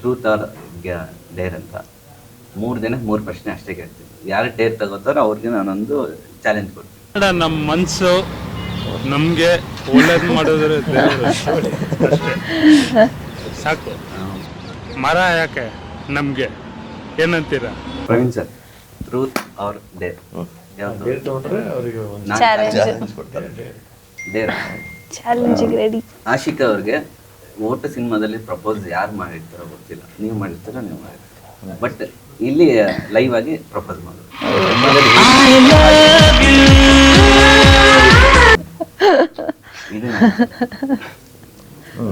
Truth or Deere ಅಂತ. ಮೂರು ದಿನ ಮೂರು ಪ್ರಶ್ನೆ ಅಷ್ಟೇ ಕೇಳ್ತೀನಿ ಯಾರು ಡೇರ್ ತಗೋತಾರೋ ಅವ್ರಿಗೆ ನಾನೊಂದು ಚಾಲೆಂಜ್ ಕೊಡ್ತೀನಿ. ನಮ್ ನಮ್ಮ ಮನಸ್ಸು ನಮಗೆ ಒಳ್ಳೇದು ಮಾಡಿದ್ರೆ ಸಾಕು. ಮರ ಯಾಕೆ ನಮಗೆ? ಏನಂತೀರಾ? Praveen sir truth or dare ತಗೊಂಡ್ರೆ ಅವರಿಗೆ ಒಂದು ಚಾಲೆಂಜ್ ಡೇರ್ ಚಾಲೆಂಜಿಗೆ ರೆಡಿ ಆಶಿಕಾ ಅವ್ರಿಗೆ ಓಟು ಸಿನಿಮಾದಲ್ಲಿ ಪ್ರಪೋಸ್ ಯಾರು ಮಾಡಿರ್ತಾರೋ ಗೊತ್ತಿಲ್ಲ. ನೀವು ಮಾಡಿರ್ತೀರೋ ನೀವು ಮಾಡಿರ್ತೀರ. ಬಟ್ ಇಲ್ಲಿ ಲೈವ್ ಆಗಿ ಪ್ರಪೋಸ್ ಮಾಡೋದು. ಇದು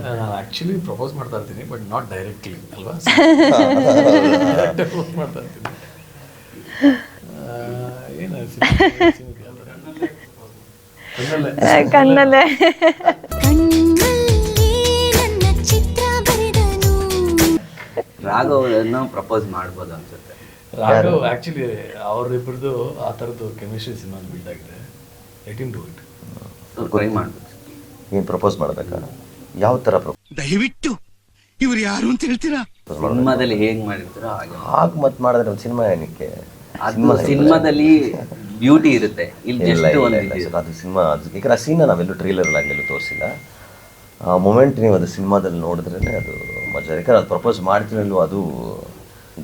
ನಾನು ಆಕ್ಚುಲಿ ಪ್ರಪೋಸ್ ಮಾಡ್ತಾ ಇರ್ತೀನಿ ಬಟ್ ನಾಟ್ ಡೈರೆಕ್ಟ್ಲಿ ಅಲ್ವಾ? ಪ್ರಪೋಸ್ ಮಾಡ್ತಾ ಇರ್ತೀನಿ ಏನು ಕಣ್ಣಲ್ಲಿ. ರಾಘವನ್ನ ಪ್ರಪೋಸ್ ಮಾಡ್ಬೋದು ಅನ್ಸುತ್ತೆ. ರಾಘವ್ ಆಕ್ಚುಲಿ ಅವರಿಬ್ಬರದು ಆ ಥರದ್ದು ಕೆಮಿಸ್ಟ್ರಿ ಸಿನಿಮಾ ಬಿಲ್ಡ್ ಆಗಿದೆ. ಲೆಟ್ ಡೂ ಇಟ್ ಟ್ರೈ ಮಾಡ್ಬೋದು. ನೀವು ಪ್ರಪೋಸ್ ಮಾಡ್ಬೇಕಾ? ಯಾವ ಥರ ಪ್ರಪೋಸ್ ದಯವಿಟ್ಟು ಇವ್ರು ಯಾರು ಅಂತ ಹೇಳ್ತೀರಾ? ಸಿನಿಮಾದಲ್ಲಿ ಹೇಗ್ ಮಾಡಿರ್ತಾರೋ ಹಾಗೆ. ಹಾಗೆ ಮತ್ತೆ ಮಾಡಿದ್ರೆ ಒಂದು ಸಿನಿಮಾ ಏನಕ್ಕೆ? ಅದು ಸಿನಿಮಾದಲ್ಲಿ ಬ್ಯೂಟಿ ಇರುತ್ತೆ. ಇಲ್ಲಿ ಇಲ್ಲ ಜಸ್ಟ್ ಇಲ್ಲ ಒಂದು ಇಲ್ಲ ಸರ್ ಅದು ಸಿನಿಮಾ ಅದು ಯಾಕಂದ್ರೆ ಆ ಸೀನ ನಾವೆಲ್ಲೂ ಟ್ರೈಲರ್ ಆಗಲೆಲ್ಲೂ ತೋರಿಸಿಲ್ಲ. ಆ ಮೂಮೆಂಟ್ ನೀವು ಅದು ಸಿನಿಮಾದಲ್ಲಿ ನೋಡಿದ್ರೇ ಅದು ಮಜಾ ಯಾಕಂದ್ರೆ ಅದು ಪ್ರಪೋಸ್ ಮಾಡ್ತೀನಲ್ವ ಅದು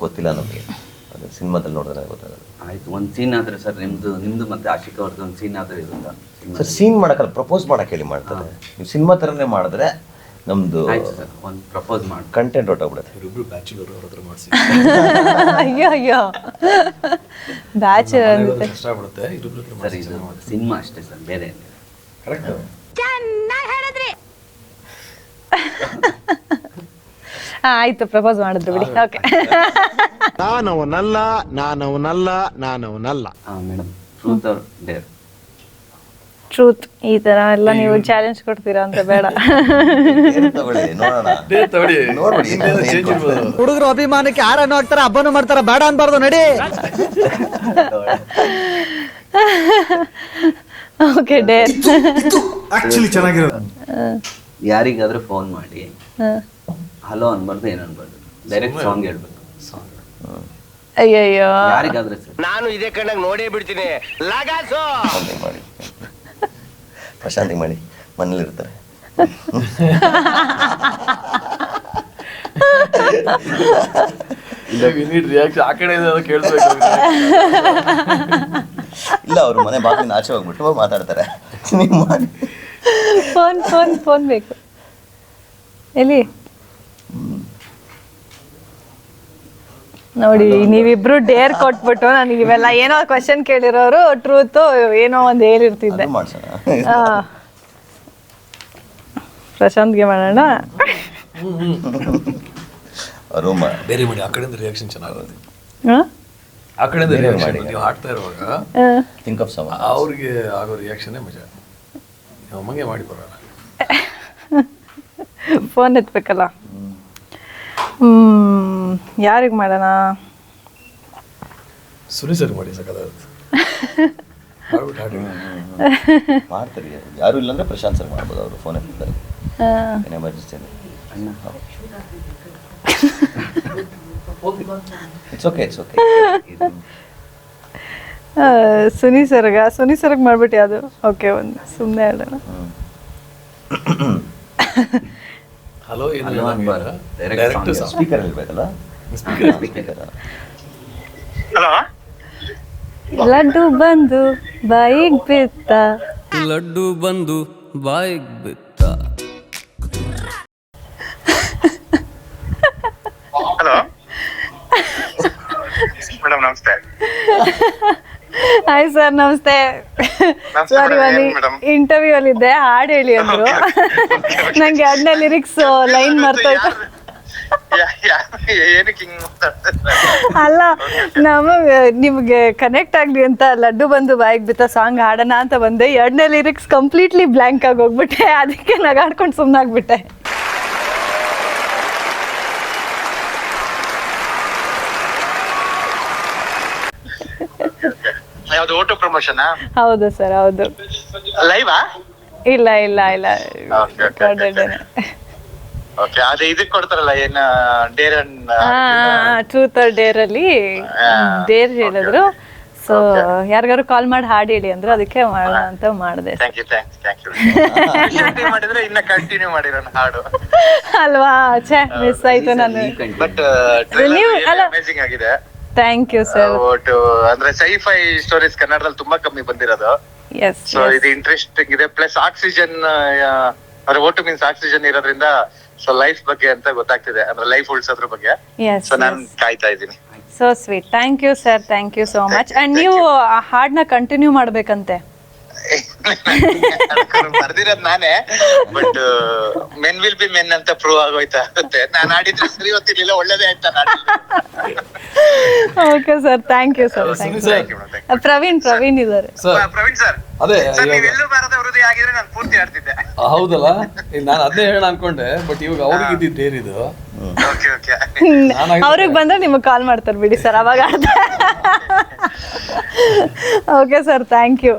ಗೊತ್ತಿಲ್ಲ ನಮಗೆ. ಅದು ಸಿನಿಮಾದಲ್ಲಿ ನೋಡಿದ್ರೆ ಗೊತ್ತಾಗಲ್ಲ. ಆಯ್ತು ಒಂದು ಸೀನ್ ಆದ್ರೆ ಸರ್ ನಿಮ್ಮದು ನಿಮ್ದು ಮತ್ತೆ ಆಶಿಕಾ ಅವ್ರದ್ದು ಒಂದು ಸೀನ್ ಆದ್ರೆ ಇರುತ್ತಾ? ಸರ್ ಸೀನ್ ಮಾಡಕ್ಕಲ್ಲ ಪ್ರಪೋಸ್ ಮಾಡಕ್ಕೆ ಹೇಳಿ ಮಾಡ್ತಾರೆ. ನೀವು ಸಿನಿಮಾ ಥರನೇ ಮಾಡಿದ್ರೆ ನಮ್ಮದು ಆಯ್ತು ಸರ್ ಒಂದು ಪ್ರಪೋಸ್ ಮಾಡಿ. ಕಂಟೆಂಟ್ ಹೊಟ್ಟೋಗ್ಬಿಡುತ್ತೆ ಇವರಿಬ್ರು ಬ್ಯಾಚುಲರ್ ಅವ್ರ ಹತ್ರ ಮಾಡಿಸಿ. ಅಯ್ಯೋ ಅಯ್ಯೋ. ಬ್ಯಾಚ್ ಅಂತೆ. ಕಷ್ಟ ಆಗ್ಬಿಡುತ್ತೆ ಇವ್ರಿಬ್ರು ಸರ್ ಇದು ಸಿನಿಮಾ. ಅಷ್ಟೇ ಸರ್ ಬೇರೆ. ಕರೆಕ್ಟ್ ಆಯ್ತು ಪ್ರಪೋಸ್ ಮಾಡಿದ್ರು ಬಿಡಿ. ಓಕೆ ನಾನವನಲ್ಲ ನಾನವನಲ್ಲ ನಾನವನಲ್ಲ. Madam truth or dare truth ಈ ತರ ಎಲ್ಲ ನೀವು ಚಾಲೆಂಜ್ ಕೊಡ್ತೀರಾ ಅಂತ ಬೇಡ. ಹುಡುಗರು ಅಭಿಮಾನಕ್ಕೆ ಯಾರನ್ನು ಹಾಕ್ತಾರ ಹಬ್ಬನು ಮಾಡ್ತಾರ ಬೇಡ ಅನ್ಬಾರ್ದು ನಡಿ. ಓಕೆ ಡೇರ್ ಆಕ್ಚುಲಿ ಚೆನ್ನಾಗಿರೋದು. ಯಾರಿಗಾದ್ರೂ ಫೋನ್ ಮಾಡಿ. ಹಲೋ ಅನ್ಬಾರ್ದು ಏನು ಅನ್ಬಾರ್ದು. ಡೈರೆಕ್ಟ್ ಸಾಂಗ್ ಹೇಳ್ಬೇಕು. ಅಯ್ಯಯ್ಯೋ. ಯಾರಿಗಾದ್ರೆ ಸರ್. ನಾನು ಇದೇ ಕಣ್ಣಾಗ ನೋಡೇ ಬಿಡ್ತೀನಿ. ಲಗಾಸು! ಪ್ರಶಾಂತಿಗೆ ಮಾಡಿ. ಪ್ರಶಾಂತಿಗೆ ಮಾಡಿ. ಮನೇಲಿ ಇರ್ತಾರೆ. ರಿಯಾಕ್ಷನ್ ಆ ಕಡೆ ಕೇಳಿಸ್ಬೇಕು ಇಲ್ಲ ಅವರು ಮನೆ ಬಾಗಿಲಿನ ಆಚೆ ಹೋಗ್ಬಿಟ್ಟು ಮಾತಾಡ್ತಾರೆ. ನೀವು ಮಾಡಿ. ಫೋನ್ ಫೋನ್ ಫೋನ್ ಬೇಕು. ಎಲ್ಲಿ? ನೋಡಿ ನೀವಿಬ್ರು ಡೇರ್ ಕೊಟ್ಬಿಟ್ಟು ನನಗೆ ಇವೆಲ್ಲ ಏನೋ ಕ್ವಶನ್ ಕೇಳಿರೋರು ಟ್ರೂತ್ ಏನೋ ಒಂದು ಹೇಳಿರ್ತಿದ್ದೆ. ಪ್ರಶಾಂತ್ಗೆ ಮಾಡೋಣ. ರೂಮ್ ಬೇರೆ ಮಾಡಿ ಆ ಕಡೆಯಿಂದ ರಿಯಾಕ್ಷನ್ ಚೆನ್ನಾಗಿರೋದು ಆ? ಕಡೆಯಿಂದ ರಿಯಾಕ್ಷನ್ ಮಾಡಿ. ನೀವು ಹಾಡ್ತಾ ಇರುವಾಗ ಥಿಂಕ್ ಆಫ್ ಸಮ ಅವ್ರಿಗೆ ಆಗೋ ರಿಯಾಕ್ಷನ್ನೇ ಮಜಾ. ನೀವು ಅಮ್ಮಂಗೆ ಮಾಡಿ ಬರೋಣ. ಫೋನ್ ಎತ್ಬೇಕಲ್ಲ. ಹ್ಮ್. ಯಾರಿಗೆ ಮಾಡೋಣ? ಸುನಿ ಸರ್ ಮಾಡಿ ಸಕದಾಗುತ್ತೆ ಮಾಡ್ಬಿಟ್ಟು ಹಾಡಿ. ಮಾಡ್ತಾರೆ. ಯಾರು ಇಲ್ಲಾಂದ್ರೆ ಪ್ರಶಾಂತ್ ಸರ್ ಮಾಡ್ಬೋದು ಅವರು ಫೋನ್ ಎಮರ್ಜೆನ್ಸಿ ಅಣ್ಣ. It's okay it's okay Suni ಸರ್ಗ ಸುನಿ ಸರ್ಗ್ ಮಾಡ್ಬಿಟ್ಟು ಯಾವುದು? ಓಕೆ ಒಂದು ಸುಮ್ಮನೆ ಹೇಳೋಣ. ಹಲೋ ಏನು ಡೈರೆಕ್ಟ್. ಸ್ಪೀಕರ್ ಹೇಳ್ಬೇಕಲ್ಲ? ಸ್ಪೀಕರ್ ಲಡ್ಡು ಬಂದು ಬಾಯಿಗ್ ಬಿತ್ತ. ಲಡ್ಡು ಬಂದು ಬಾಯಿಗೆ ಬಿತ್ತ. ಹಲೋ ಮೇಡಮ್ ನಮಸ್ತೆ. ಹಾಯ್ ಸರ್ ನಮಸ್ತೆ. ಸಾರಿ ಒಂದು ಇಂಟರ್ವ್ಯೂ ಅಲ್ಲಿ ಇದ್ದೆ ಹಾಡು ಹೇಳಿ ಅಂದ್ರು. ನಂಗೆ ಅಣ್ಣ ಲಿರಿಕ್ಸ್ ಲೈನ್ ಮರ್ತೋಯ್ತು. ಅಲ್ಲ ನಮಗೆ ನಿಮ್ಗೆ ಕನೆಕ್ಟ್ ಆಗ್ಲಿ ಅಂತ ಲಡ್ಡು ಬಂದು ಬಾಯಿಗೆ ಬಿತ್ತ ಸಾಂಗ್ ಹಾಡೋಣ ಅಂತ ಬಂದೆ. ಎರಡನೇ ಲಿರಿಕ್ಸ್ ಕಂಪ್ಲೀಟ್ಲಿ ಬ್ಲ್ಯಾಂಕ್ ಆಗಿ ಹೋಗ್ಬಿಟ್ಟೆ. ಅದಕ್ಕೆ ನಗಾಡ್ಕೊಂಡು ಸುಮ್ಮನಾಗ್ಬಿಟ್ಟೆ ಯಾವ್ದು ಓಟೋ ಪ್ರಮೋಷನ್ ಹೌದು ಸರ್ ಹೌದು. ಲೈವಾ ಇಲ್ಲ ಇಲ್ಲ ಇಲ್ಲ. ಓಕೆ ಅದೇ ಇದಕ್ ಕೊಡ್ತಾರಲ್ಲ ಏನ ಡೇರ್ ಟ್ರೂತ್ ಆರ್ ಡೇರ್ ಅಲ್ಲಿ ಡೇರ್ ಹೇಳಿದ್ರು. ಸೊ ಯಾರಿಗಾರು ಕಾಲ್ ಮಾಡಿ ಹಾಡಿ ಹೇಳಿ ಅಂದ್ರೆ ಅದಕ್ಕೆ ಮಾಡೋಣ ಅಂತ ಮಾಡಿದೆ. Thank you thanks thank you ಮಾಡಿದ್ರೆ ಇನ್ನ ಕಂಟಿನ್ಯೂ ಮಾಡಿರೋ ಹಾಡು. ಅಲ್ವಾ? ಛೇ ಮಿಸ್ ಆಯ್ತು ನಾನು. ಬಟ್ ನೀವು ಅಲ್ಲ. ಅಮೇಸಿಂಗ್ ಆಗಿದೆ. ಥ್ಯಾಂಕ್ ಯು ಸರ್ ಒಟ್ಟು ಅಂದ್ರೆ ಸೈಫೈ ಸ್ಟೋರೀಸ್ ಕನ್ನಡದಲ್ಲಿ ತುಂಬಾ ಕಮ್ಮಿ ಬಂದಿರೋದು. ಎಸ್ ಸೊ ಇದು ಇಂಟ್ರೆಸ್ಟಿಂಗ್ ಇದೆ. ಪ್ಲಸ್ ಆಕ್ಸಿಜನ್ ಅಂದ್ರೆ ಓಟು ಮೀನ್ಸ್ ಆಕ್ಸಿಜನ್ ಇರೋದ್ರಿಂದ ಸೊ ಲೈಫ್ ಬಗ್ಗೆ ಅಂತ ಗೊತ್ತಾಗ್ತಿದೆ. ಅಂದ್ರೆ ಲೈಫ್ ಉಳಿಸೋದ್ರ ಬಗ್ಗೆ. ಸೊ ನಾನು ಕಾಯ್ತಾ ಇದ್ದೀನಿ. So sweet thank you sir thank you so much and ನೀವು ಆ ಹಾಡನ್ನ ಕಂಟಿನ್ಯೂ ಮಾಡ್ಬೇಕಂತೆ. ಬರ್ದಿರೋದ್ ನಾನೇ. But men will be men ಅಂತ ಪ್ರೂವ್ ಆಗೋಯ್ತಾ ಅಂತೆ ನಾನ್ ಆಡಿದ್ರೆ ಸರಿ ಗೊತ್ತಿರ್ಲಿಲ್ಲ ಒಳ್ಳೇದೇ ಆಯ್ತಾ okay sir thank you sir thank you Praveen Praveen ಇದ್ದಾರೆ. ಸರ್ ಪ್ರವೀಣ್ ಸರ್ ಅದೇ ನೀವು ಇವಾಗ ನೀವೆಲ್ಲೂ ಬಾರದ ಹೃದಯ ಆಗಿದ್ರೆ ನಾನು ಪೂರ್ತಿ ಆಡ್ತಿದ್ದೆ. ಹೌದಲ್ಲ? ನಾನು ಅದೇ ಹೇಳ ಅನ್ಕೊಂಡೆ ಬಟ್ ಇವಾಗ ಅವ್ರಿಗೆ ಇದ್ದಿದ್ದು ಏನಿದು? ಓಕೆ ಓಕೆ ಅವ್ರಿಗೆ ಬಂದ್ರೆ ನಿಮಗೆ ಕಾಲ್ ಮಾಡ್ತಾರೆ ಬಿಡಿ ಸರ್ ಅವಾಗ okay sir thank you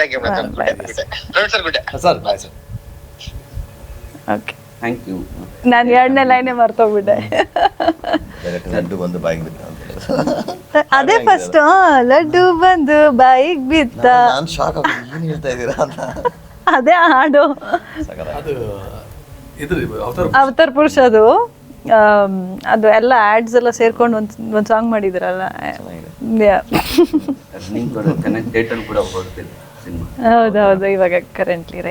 thank you madam sir good sir bye sir okay thank you ನಾನು ಎರಡನೇ ಲೈನೇ ಮರ್ತೋಗ್ಬಿಟ್ಟೆ. ಲಡ್ಡು ಬಂದು ಬಾಯಿಗೆ ಬಿತ್ತ ಅದೇ ಫಸ್ಟ್ ಲಡ್ಡು ಬಂದು ಬಾಯಿಗೆ ಬಿತ್ತ. ನಾನು ಶಾಕ್ ಏನು ಹೇಳ್ತಾ ಇದ್ದೀರಾ ಅಂತ. ಅದೇ ಹಾಡು. ಅವತಾರ ಅವತಾರ್ ಪುರುಷ ಅದು ಅದು ಎಲ್ಲ ಆಡ್ಸ್ ಎಲ್ಲ ಸೇರ್ಕೊಂಡು ಒಂದ್ ಒಂದ್ ಸಾಂಗ್ ಮಾಡಿದ್ರಲ್ಲ. ಕನೆಕ್ಟ್ ಡೇಟ್ ಕೂಡ ಹೌದೌದು ಇವಾಗ ಕರೆಂಟ್ಲಿ ರೈಟ್